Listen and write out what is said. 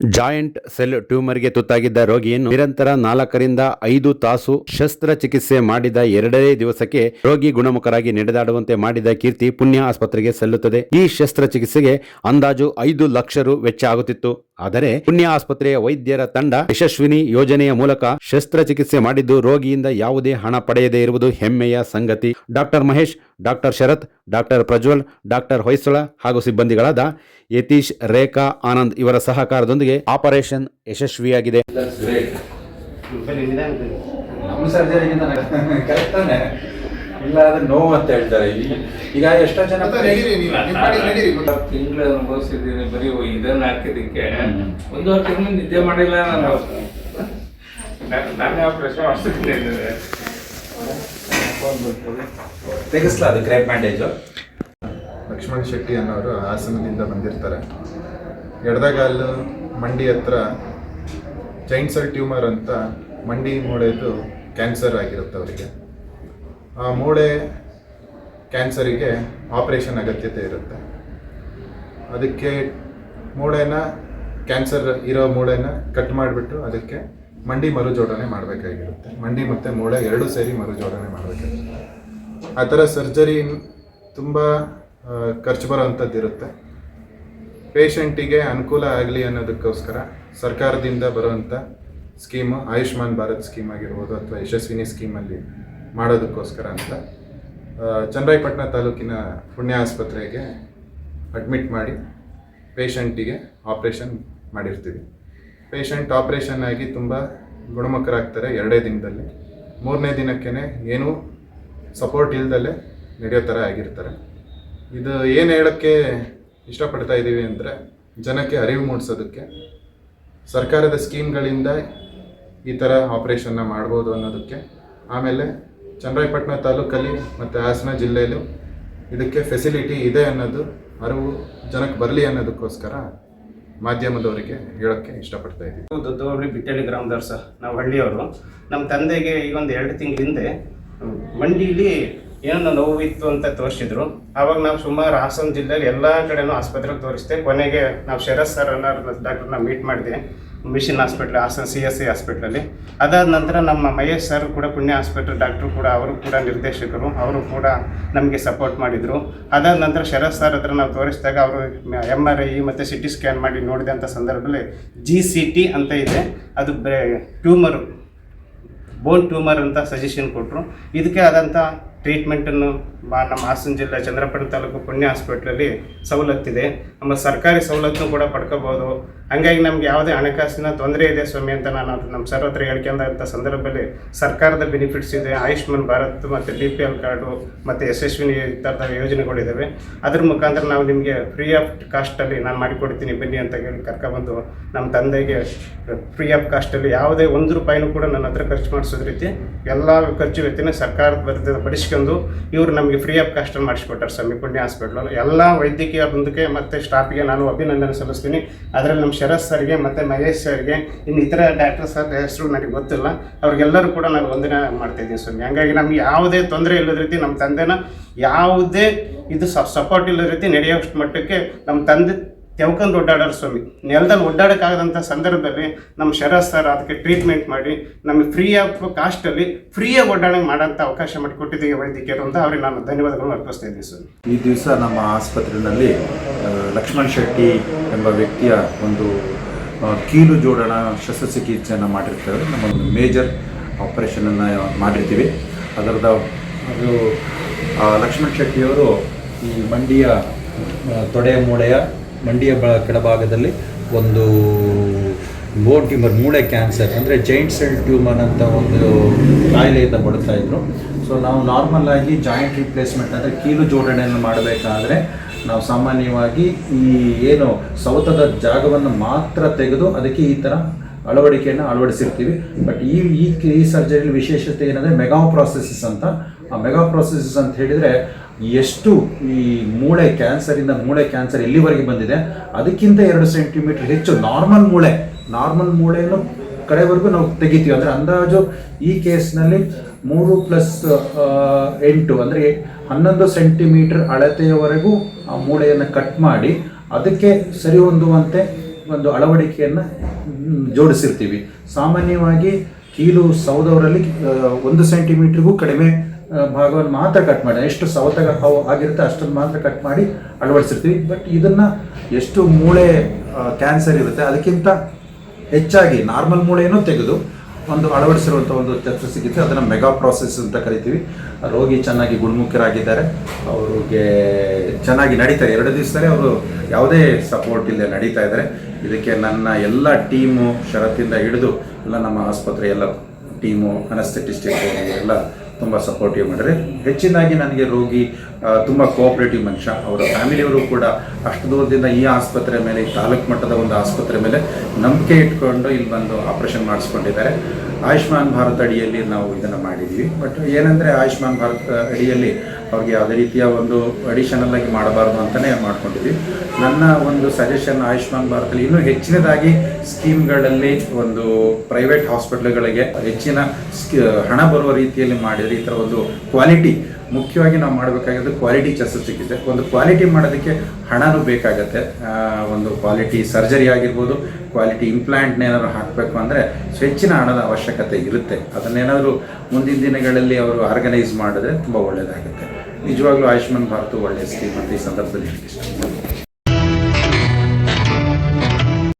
Joint cell ಟ್ಯೂಮರ್ಗೆ ತುತ್ತಾಗಿದ್ದ ರೋಗಿಯನ್ನು ನಿರಂತರ ನಾಲ್ಕರಿಂದ ಐದು ತಾಸು ಶಸ್ತ್ರಚಿಕಿತ್ಸೆ ಮಾಡಿದ ಎರಡನೇ ದಿವಸಕ್ಕೆ ರೋಗಿ ಗುಣಮುಖರಾಗಿ ನಡೆದಾಡುವಂತೆ ಮಾಡಿದ ಕೀರ್ತಿ ಪುಣ್ಯ ಆಸ್ಪತ್ರೆಗೆ ಸಲ್ಲುತ್ತದೆ. ಈ ಶಸ್ತ್ರಚಿಕಿತ್ಸೆಗೆ ಅಂದಾಜು ಐದು ಲಕ್ಷ ರು ವೆಚ್ಚ ಆಗುತ್ತಿತ್ತು. ಆದರೆ ಪುಣ್ಯ ಆಸ್ಪತ್ರೆಯ ವೈದ್ಯರ ತಂಡ ಯಶಸ್ವಿನಿ ಯೋಜನೆಯ ಮೂಲಕ ಶಸ್ತ್ರಚಿಕಿತ್ಸೆ ಮಾಡಿದ್ದು ರೋಗಿಯಿಂದ ಯಾವುದೇ ಹಣ ಪಡೆಯದೇ ಇರುವುದು ಹೆಮ್ಮೆಯ ಸಂಗತಿ. Doctor Mahesh doctor Sharath doctor Prajwal doctor Hoysala ಹಾಗೂ ಸಿಬ್ಬಂದಿಗಳಾದ ಯತೀಶ್ ರೇಖಾ ಆನಂದ್ ಇವರ ಸಹಕಾರದೊಂದಿಗೆ ಆಪರೇಷನ್ ಯಶಸ್ವಿಯಾಗಿದೆ. ಇಲ್ಲ ಅದು ನೋವು ಅಂತ ಹೇಳ್ತಾರೆ. ಈಗ ಎಷ್ಟೋ ಜನ ತಿಂಗಳ. ತಿಂಗಳು ಅನುಭವಿಸಿದ್ದೀನಿ ಬರೀ ಇದನ್ನ ಹಾಕಿದಕ್ಕೆ ವರ್ಷ ನಿದ್ದೆ ಮಾಡಿಲ್ಲ ನಾನು. ನಾನು- ಪ್ರಶ್ನೆ ಮಾಡ್ತಿದ್ದೀನಿ ತೆಗಿಸ್ಲಾ ಅದು ಕ್ರೇಪ್ ಬ್ಯಾಂಡೇಜು ಲಕ್ಷ್ಮಣ್ ಶೆಟ್ಟಿ ಅನ್ನೋರು ಹಾಸನದಿಂದ ಬಂದಿರ್ತಾರೆ. ಎಡದಗಾಲು ಮಂಡಿ ಹತ್ರ ಜೈಂಟ್ ಸೆಲ್ ಟ್ಯೂಮರ್ ಅಂತ ಮಂಡಿ ಮೂಳೆದು ಕ್ಯಾನ್ಸರ್ ಆಗಿರುತ್ತೆ ಅವರಿಗೆ. ಆ ಮೂಳೆ ಕ್ಯಾನ್ಸರಿಗೆ ಆಪರೇಷನ್ ಅಗತ್ಯತೆ ಇರುತ್ತೆ. ಅದಕ್ಕೆ ಮೂಳೆನ ಕ್ಯಾನ್ಸರ್ ಇರೋ ಮೂಳೆನ ಕಟ್ ಮಾಡಿಬಿಟ್ಟು ಅದಕ್ಕೆ ಮಂಡಿ ಮರುಜೋಡಣೆ ಮಾಡಬೇಕಾಗಿರುತ್ತೆ. ಮಂಡಿ ಮತ್ತು ಮೂಳೆ ಎರಡೂ ಸೇರಿ ಮರುಜೋಡಣೆ ಮಾಡಬೇಕಾಗಿರುತ್ತೆ. ಆ ಥರ ಸರ್ಜರಿ ತುಂಬ ಖರ್ಚು ಬರೋವಂಥದ್ದು ಇರುತ್ತೆ. ಪೇಷಂಟಿಗೆ ಅನುಕೂಲ ಆಗಲಿ ಅನ್ನೋದಕ್ಕೋಸ್ಕರ ಸರ್ಕಾರದಿಂದ ಬರುವಂಥ ಸ್ಕೀಮು ಆಯುಷ್ಮಾನ್ ಭಾರತ್ ಸ್ಕೀಮ್ ಆಗಿರ್ಬೋದು ಅಥವಾ ಯಶಸ್ವಿನಿ ಸ್ಕೀಮಲ್ಲಿ ಮಾಡೋದಕ್ಕೋಸ್ಕರ ಅಂತ. ಚನ್ನರಾಯಪಟ್ಟಣ ತಾಲೂಕಿನ ಪುಣ್ಯ ಆಸ್ಪತ್ರೆಗೆ ಅಡ್ಮಿಟ್ ಮಾಡಿ ಪೇಷಂಟಿಗೆ ಆಪ್ರೇಷನ್ ಮಾಡಿರ್ತೀವಿ. ಪೇಷಂಟ್ ಆಪ್ರೇಷನ್ ಆಗಿ ತುಂಬ ಗುಣಮುಖರಾಗ್ತಾರೆ ಎರಡೇ ದಿನದಲ್ಲಿ. ಮೂರನೇ ದಿನಕ್ಕೇ ಏನೂ ಸಪೋರ್ಟ್ ಇಲ್ಲದಲ್ಲೇ ನಡೆಯೋ ಥರ ಆಗಿರ್ತಾರೆ. ಇದು ಏನು ಹೇಳೋಕ್ಕೆ ಇಷ್ಟಪಡ್ತಾ ಇದ್ದೀವಿ ಅಂದರೆ ಜನಕ್ಕೆ ಅರಿವು ಮೂಡಿಸೋದಕ್ಕೆ ಸರ್ಕಾರದ ಸ್ಕೀಮ್ಗಳಿಂದ ಈ ಥರ ಆಪ್ರೇಷನ್ನ ಮಾಡ್ಬೋದು ಅನ್ನೋದಕ್ಕೆ. ಆಮೇಲೆ ಚನ್ನರಾಯಪಟ್ಟಣ ತಾಲೂಕಲ್ಲಿ ಮತ್ತು ಹಾಸನ ಜಿಲ್ಲೆಯಲ್ಲೂ ಇದಕ್ಕೆ ಫೆಸಿಲಿಟಿ ಇದೆ ಅನ್ನೋದು ಅರಿವು ಜನಕ್ಕೆ ಬರಲಿ ಅನ್ನೋದಕ್ಕೋಸ್ಕರ ಮಾಧ್ಯಮದವರಿಗೆ ಹೇಳೋಕ್ಕೆ ಇಷ್ಟಪಡ್ತಾ ಇದ್ದೀವಿ ದೊಡ್ಡವ್ರಿ ಬಿಟ್ಟಳ್ಳಿ ಗ್ರಾಮದವ್ರು ಸರ್, ನಾವು ಹಳ್ಳಿಯವರು. ನಮ್ಮ ತಂದೆಗೆ ಈಗ ಒಂದು ಎರಡು ತಿಂಗಳ ಹಿಂದೆ ಮಂಡಿಲಿ ಏನೋ ನೋವಿತ್ತು ಅಂತ ತೋರಿಸಿದ್ರು. ಆವಾಗ ನಾವು ಸುಮಾರು ಹಾಸನ ಜಿಲ್ಲೆಯಲ್ಲಿ ಎಲ್ಲ ಕಡೆನೂ ಆಸ್ಪತ್ರೆಗೆ ತೋರಿಸಿದೆ, ಕೊನೆಗೆ ನಾವು ಶರತ್ ಸರ್ ಅನ್ನೋ ಡಾಕ್ಟರ್ನ ಮೀಟ್ ಮಾಡಿದೆ. Mission hospital, Hassan C S C ಹಾಸ್ಪಿಟ್ಲಲ್ಲಿ. ಅದಾದ ನಂತರ ನಮ್ಮ ಮಹೇಶ್ ಸರ್ ಕೂಡ ಪುಣ್ಯ ಹಾಸ್ಪಿಟ್ಲ್ ಡಾಕ್ಟ್ರು ಕೂಡ, ಅವರು ಕೂಡ ನಿರ್ದೇಶಕರು, ಅವರು ಕೂಡ ನಮಗೆ ಸಪೋರ್ಟ್ ಮಾಡಿದರು. ಅದಾದ ನಂತರ ಶರತ್ ಸರ್ ಹತ್ರ ನಾವು ತೋರಿಸಿದಾಗ ಅವರು ಎಂ ಆರ್ ಐ ಮತ್ತು ಸಿ ಟಿ ಸ್ಕ್ಯಾನ್ ಮಾಡಿ ನೋಡಿದಂಥ ಸಂದರ್ಭದಲ್ಲಿ ಜಿ ಸಿ ಟಿ ಅಂತ ಇದೆ. ಅದು ಟ್ಯೂಮರು ಬೋನ್ ಟ್ಯೂಮರ್ ಅಂತ ಸಜೆಷನ್ ಕೊಟ್ಟರು ಇದಕ್ಕೆ ಆದಂಥ ಟ್ರೀಟ್ಮೆಂಟನ್ನು ನಮ್ಮ ಹಾಸನ ಜಿಲ್ಲೆ ಚಂದ್ರಪಟ್ಟಣ ತಾಲೂಕು ಪುಣ್ಯ ಹಾಸ್ಪಿಟ್ಲಲ್ಲಿ ಸವಲತ್ತಿದೆ. ನಮ್ಮ ಸರ್ಕಾರಿ ಸವಲತ್ತು ಕೂಡ ಪಡ್ಕೋಬೋದು. ಹಂಗಾಗಿ ನಮ್ಗೆ ಯಾವುದೇ ಹಣಕಾಸಿನ ತೊಂದರೆ ಇದೆ ಸ್ವಾಮಿ ಅಂತ ನಾನು ನಮ್ಮ ಸರ್ ಹತ್ರ ಹೇಳ್ಕೊಂಡಂಥ ಸಂದರ್ಭದಲ್ಲಿ ಸರ್ಕಾರದ ಬೆನಿಫಿಟ್ಸ್ ಇದೆ, ಆಯುಷ್ಮಾನ್ ಭಾರತ್ ಮತ್ತು ಡಿ ಪಿ ಎಲ್ ಕಾರ್ಡು ಮತ್ತು ಯಶಸ್ವಿನಿ ಈ ಥರದ ಯೋಜನೆಗಳಿದ್ದಾವೆ ಅದ್ರ ಮುಖಾಂತರ ನಾವು ನಿಮಗೆ ಫ್ರೀ ಆಫ್ ಕಾಸ್ಟಲ್ಲಿ ನಾನು ಮಾಡಿಕೊಡ್ತೀನಿ, ಬನ್ನಿ ಅಂತ ಹೇಳಿ ಕರ್ಕೊಬಂದು ನಮ್ಮ ತಂದೆಗೆ ಫ್ರೀ ಆಫ್ ಕಾಸ್ಟಲ್ಲಿ ಯಾವುದೇ ಒಂದು ರೂಪಾಯಿನೂ ಕೂಡ ನನ್ನ ಹತ್ರ ಖರ್ಚು ಮಾಡಿಸೋದ್ ರೀತಿ ಎಲ್ಲ ಖರ್ಚು ವೆಚ್ಚನ ಸರ್ಕಾರದ ಬರ್ತದೆ ಪಡಿಸ್ಕೊಂಡು ಇವರು ನಮಗೆ ಫ್ರೀ ಆಫ್ ಕಾಸ್ಟಲ್ಲಿ ಮಾಡಿಸ್ಕೊಟ್ಟಾರೆ ಸ್ವಾಮಿ, ಪುಣ್ಯ ಹಾಸ್ಪಿಟ್ಲಲ್ಲಿ. ಎಲ್ಲ ವೈದ್ಯಕೀಯ ಬಂದಕ್ಕೆ ಮತ್ತು ಸ್ಟಾಫಿಗೆ ನಾನು ಅಭಿನಂದನೆ ಸಲ್ಲಿಸ್ತೀನಿ. ಅದರಲ್ಲಿ ನಮ್ಮ ಶರತ್ ಸರ್ಗೆ ಮತ್ತು ಮಹೇಶ್ ಸರ್ಗೆ, ಇನ್ನು ಇತರ ಡಾಕ್ಟರ್ ಸರ್ ಹೆಸರು ನನಗೆ ಗೊತ್ತಿಲ್ಲ. ಅವ್ರಿಗೆಲ್ಲರೂ ಕೂಡ ನಾನು ವಂದನೆ ಇದ್ದೀನಿ ಸ್ವಾಮಿ. ಹಂಗಾಗಿ ನಮ್ಗೆ ಯಾವುದೇ ತೊಂದರೆ ಇಲ್ಲದ ರೀತಿ ನಮ್ಮ ತಂದೆನ ಯಾವುದೇ ಇದು ಸಪೋರ್ಟ್ ಇಲ್ಲದ ರೀತಿ ನಡೆಯೋಷ್ಟು ಮಟ್ಟಕ್ಕೆ ನಮ್ಮ ತಂದೆ ತೆವ್ಕೊಂಡು ಓಡಾಡೋರು ಸ್ವಾಮಿ. ನೆಲದಲ್ಲಿ ಓಡಾಡೋಕ್ಕಾಗದಂಥ ಸಂದರ್ಭದಲ್ಲಿ ನಮ್ಮ ಶರತ್ ಸರ್ ಅದಕ್ಕೆ ಟ್ರೀಟ್ಮೆಂಟ್ ಮಾಡಿ, ನಮಗೆ ಫ್ರೀ ಆಫ್ ಕಾಸ್ಟಲ್ಲಿ ಫ್ರೀಯಾಗಿ ಓಡಾಡಂಗೆ ಮಾಡೋಂಥ ಅವಕಾಶ ಮಾಡಿಕೊಟ್ಟಿದ್ದೀವಿ ವೈದ್ಯಕೀಯರು ಅಂತ ಅವ್ರಿಗೆ ನಾನು ಧನ್ಯವಾದಗಳನ್ನು ಅರ್ಪಿಸ್ತಾ ಇದ್ದೀನಿ ಸ್ವಾಮಿ. ಈ ದಿವಸ ನಮ್ಮ ಆಸ್ಪತ್ರೆಯಲ್ಲಿ ಲಕ್ಷ್ಮಣ್ ಶೆಟ್ಟಿ ಎಂಬ ವ್ಯಕ್ತಿಯ ಒಂದು ಕೀಲು ಜೋಡಣ ಶಸ್ತ್ರಚಿಕಿತ್ಸೆಯನ್ನು ಮಾಡಿರ್ತಾರೆ. ನಮ್ಮ ಒಂದು ಮೇಜರ್ ಆಪರೇಷನನ್ನು ಮಾಡಿರ್ತೀವಿ. ಅದರದ, ಅದು ಲಕ್ಷ್ಮಣ್ ಶೆಟ್ಟಿಯವರು ಈ ಮಂಡಿಯ ತೊಡೆ ಮೂಳೆಯ ಮಂಡಿಯ ಬ ಕೆಳಭಾಗದಲ್ಲಿ ಒಂದು ಬೋನ್ ಟ್ಯೂಮರ್ ಮೂಳೆ ಕ್ಯಾನ್ಸರ್ ಅಂದರೆ ಜಾಯಿಂಟ್ ಸೆಲ್ ಟ್ಯೂಮರ್ ಅಂತ ಒಂದು ಕಾಯಿಲೆಯಿಂದ ಬಡ್ತಾ ಇದ್ರು. ಸೊ ನಾವು ನಾರ್ಮಲ್ ಆಗಿ ಜಾಯಿಂಟ್ ರಿಪ್ಲೇಸ್ಮೆಂಟ್ ಅಂದರೆ ಕೀಲು ಜೋಡಣೆಯನ್ನು ಮಾಡಬೇಕಾದ್ರೆ ನಾವು ಸಾಮಾನ್ಯವಾಗಿ ಈ ಏನು ಸೌತದ ಜಾಗವನ್ನು ಮಾತ್ರ ತೆಗೆದು ಅದಕ್ಕೆ ಈ ಥರ ಅಳವಡಿಕೆಯನ್ನು ಅಳವಡಿಸಿರ್ತೀವಿ. ಬಟ್ ಈ ಈ ಸರ್ಜರಿಲಿ ವಿಶೇಷತೆ ಏನಂದರೆ ಮೆಗಾ ಪ್ರಾಸೆಸಸ್ ಅಂತ. ಆ ಮೆಗಾ ಪ್ರಾಸೆಸಸ್ ಅಂತ ಹೇಳಿದರೆ ಎಷ್ಟು ಈ ಮೂಳೆ ಕ್ಯಾನ್ಸರಿಂದ ಮೂಳೆ ಕ್ಯಾನ್ಸರ್ ಎಲ್ಲಿವರೆಗೆ ಬಂದಿದೆ? ಅದಕ್ಕಿಂತ ಎರಡು ಸೆಂಟಿಮೀಟರ್ ಹೆಚ್ಚು ನಾರ್ಮಲ್ ಮೂಳೆ. ನಾರ್ಮಲ್ ಮೂಳೆಯನ್ನು ಕಡೆವರೆಗೂ ನಾವು ತೆಗಿತೀವಿ. ಅಂದರೆ ಅಂದಾಜು ಈ ಕೇಸ್ನಲ್ಲಿ ಮೂರು ಪ್ಲಸ್ ಎಂಟು, ಅಂದರೆ ಹನ್ನೊಂದು ಸೆಂಟಿಮೀಟರ್ ಅಳತೆಯವರೆಗೂ ಆ ಮೂಳೆಯನ್ನು ಕಟ್ ಮಾಡಿ ಅದಕ್ಕೆ ಸರಿ ಹೊಂದುವಂತೆ ಒಂದು ಅಳವಡಿಕೆಯನ್ನು ಜೋಡಿಸಿರ್ತೀವಿ. ಸಾಮಾನ್ಯವಾಗಿ ಕೀಲು ಸೌದವರಲ್ಲಿ ಒಂದು ಸೆಂಟಿಮೀಟ್ರಿಗೂ ಕಡಿಮೆ ಭಾಗವನ್ನು ಮಾತ್ರ ಕಟ್ ಮಾಡಿ. ಎಷ್ಟು ಸವತಗ ಹಾವು ಆಗಿರುತ್ತೆ ಅಷ್ಟನ್ನು ಮಾತ್ರ ಕಟ್ ಮಾಡಿ ಅಳವಡಿಸಿರ್ತೀವಿ. ಬಟ್ ಇದನ್ನು ಎಷ್ಟು ಮೂಳೆ ಕ್ಯಾನ್ಸರ್ ಇರುತ್ತೆ ಅದಕ್ಕಿಂತ ಹೆಚ್ಚಾಗಿ ನಾರ್ಮಲ್ ಮೂಳೆಯನ್ನು ತೆಗೆದು ಒಂದು ಅಳವಡಿಸಿರುವಂಥ ಒಂದು ಶಸ್ತ್ರಚಿಕಿತ್ಸೆ ಅದನ್ನು ಮೆಗಾ ಪ್ರಾಸೆಸ್ ಅಂತ ಕರಿತೀವಿ. ರೋಗಿ ಚೆನ್ನಾಗಿ ಗುಣಮುಖರಾಗಿದ್ದಾರೆ. ಅವ್ರಿಗೆ ಚೆನ್ನಾಗಿ ನಡೀತಾರೆ. ಎರಡು ದಿವಸದಲ್ಲಿ ಅವರು ಯಾವುದೇ ಸಪೋರ್ಟ್ ಇಲ್ಲದೆ ನಡೀತಾ ಇದ್ದಾರೆ. ಇದಕ್ಕೆ ನನ್ನ ಎಲ್ಲ ಟೀಮು ಷರತ್ತಿಂದ ಹಿಡಿದು ಎಲ್ಲ ನಮ್ಮ ಆಸ್ಪತ್ರೆ ಎಲ್ಲ ಟೀಮು ಅನಸ್ಥೆಟಿಸ್ಟಿಕ್ ಎಲ್ಲ ತುಂಬ ಸಪೋರ್ಟಿವ್ ಮಾಡಿದ್ರೆ ಹೆಚ್ಚಿನಾಗಿ ನನಗೆ ರೋಗಿ ತುಂಬ ಕೋಆಪರೇಟಿವ್ ಮನುಷ್ಯ. ಅವರ ಫ್ಯಾಮಿಲಿಯವರು ಕೂಡ ಅಷ್ಟು ದೂರದಿಂದ ಈ ಆಸ್ಪತ್ರೆ ಮೇಲೆ ತಾಲೂಕು ಮಟ್ಟದ ಒಂದು ಆಸ್ಪತ್ರೆ ಮೇಲೆ ನಂಬಿಕೆ ಇಟ್ಕೊಂಡು ಇಲ್ಲಿ ಬಂದು ಆಪರೇಷನ್ ಮಾಡಿಸ್ಕೊಂಡಿದ್ದಾರೆ. ಆಯುಷ್ಮಾನ್ ಭಾರತ್ ಅಡಿಯಲ್ಲಿ ನಾವು ಇದನ್ನು ಮಾಡಿದ್ವಿ. ಬಟ್ ಏನಂದರೆ ಆಯುಷ್ಮಾನ್ ಭಾರತ್ ಅಡಿಯಲ್ಲಿ ಅವ್ರಿಗೆ ಯಾವುದೇ ರೀತಿಯ ಒಂದು ಅಡಿಷನಲ್ ಆಗಿ ಮಾಡಬಾರ್ದು ಅಂತಲೇ ಮಾಡ್ಕೊಂಡಿದ್ವಿ. ನನ್ನ ಒಂದು ಸಜೆಷನ್ ಆಯುಷ್ಮಾನ್ ಭಾರತಲ್ಲಿ ಇನ್ನೂ ಹೆಚ್ಚಿನದಾಗಿ ಸ್ಕೀಮ್ಗಳಲ್ಲಿ ಒಂದು ಪ್ರೈವೇಟ್ ಹಾಸ್ಪಿಟ್ಲ್ಗಳಿಗೆ ಹೆಚ್ಚಿನ ಹಣ ಬರುವ ರೀತಿಯಲ್ಲಿ ಮಾಡಿದರೆ ಈ ಥರ ಒಂದು ಕ್ವಾಲಿಟಿ ಮುಖ್ಯವಾಗಿ ನಾವು ಮಾಡಬೇಕಾಗಿದ್ದು ಕ್ವಾಲಿಟಿ ಶಸ್ತ್ರಚಿಕಿತ್ಸೆ. ಒಂದು ಕ್ವಾಲಿಟಿ ಮಾಡೋದಕ್ಕೆ ಹಣನೂ ಬೇಕಾಗತ್ತೆ. ಒಂದು ಕ್ವಾಲಿಟಿ ಸರ್ಜರಿ ಆಗಿರ್ಬೋದು ಕ್ವಾಲಿಟಿ ಇಂಪ್ಲಾಂಟ್ನ ಏನಾದ್ರು ಹಾಕಬೇಕು ಅಂದರೆ ಹೆಚ್ಚಿನ ಹಣದ ಅವಶ್ಯಕತೆ ಇರುತ್ತೆ. ಅದನ್ನೇನಾದರೂ ಮುಂದಿನ ದಿನಗಳಲ್ಲಿ ಅವರು ಆರ್ಗನೈಸ್ ಮಾಡಿದ್ರೆ ತುಂಬ ಒಳ್ಳೆಯದಾಗುತ್ತೆ ನಿಜವಾಗ್ಲೂ ಆಯುಷ್ಮಾನ್ ಭಾರತ್ ಒಳ್ಳೆಯ ಸ್ಕೀಮ್ ಅಂತ ಈ ಸಂದರ್ಭದಲ್ಲಿ ಹೇಳಕ್ಕೆ ಇಷ್ಟಪಡ್ತೀನಿ.